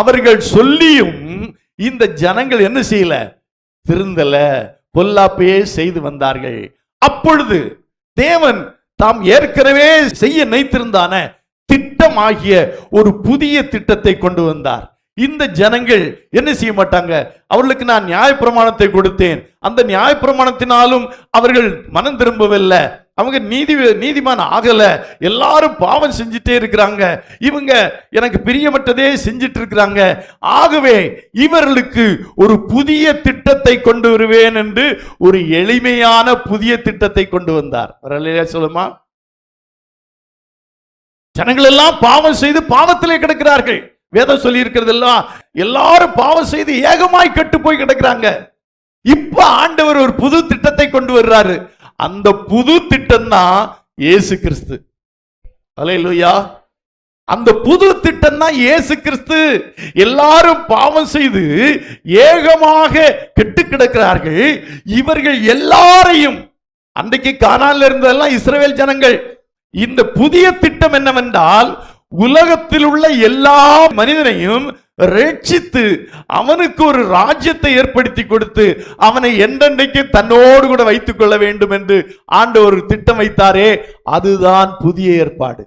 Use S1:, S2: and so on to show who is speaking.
S1: அவர்கள் சொல்லியும் இந்த ஜனங்கள் என்ன செய்யல? திருந்தல பொல்லாப்பையே செய்து வந்தார்கள். அப்பொழுது தேவன் தாம் ஏற்கனவே செய்ய நினைத்திருந்தான திட்டமாகிய ஒரு புதிய திட்டத்தை கொண்டு வந்தார். இந்த ஜனங்கள் என்ன செய்ய மாட்டாங்க? அவர்களுக்கு நான் நியாயப்பிரமாணத்தை கொடுத்தேன். அந்த நியாயப்பிரமாணத்தினாலும் அவர்கள் மனம் திரும்பவில்லை. அவங்க நீதி நீதிமான் ஆகலை. எல்லாரும் பாவம் செஞ்சுட்டே இருக்கிறாங்க. இவங்க எனக்கு பிரியமற்றதே செஞ்சிட்டு இருக்கிறாங்க. ஆகவே இவர்களுக்கு ஒரு புதிய திட்டத்தை கொண்டு வருவேன் என்று ஒரு எளிமையான புதிய திட்டத்தை கொண்டு வந்தார். வரலையா சொல்லுமா? ஜனங்கள் எல்லாம் பாவம் செய்து பாவத்திலே கிடக்கிறார்கள். வேதம் சொல்லி இருக்கிறது எல்லாம் எல்லாரும் பாவம் செய்து ஏகமாய் கெட்டு போய் கிடக்கிறாங்க. இப்ப ஆண்டவர் ஒரு புது திட்டத்தை கொண்டு வர்றாரு. அந்த புது திட்டம் தான் ஏசு கிறிஸ்து. அலையிலுயா அந்த புது திட்டம் தான் ஏசு கிறிஸ்து. எல்லாரும் பாவம் செய்து ஏகமாக கெட்டு கிடக்கிறார்கள். இவர்கள் எல்லாரையும் அன்றைக்கு கானால இருந்ததெல்லாம் இஸ்ரேல் ஜனங்கள் இந்த புதிய திட்டம் என்னவென்றால் உலகத்தில் உள்ள எல்லா மனிதனையும் ரட்சித்து அவனுக்கு ஒரு ராஜ்யத்தை ஏற்படுத்தி கொடுத்து அவனை என்றென்றைக்கு தன்னோடு கூட வைத்துக் கொள்ள வேண்டும் என்று ஆண்டு ஒரு திட்டம் வைத்தாரே அதுதான் புதிய ஏற்பாடு.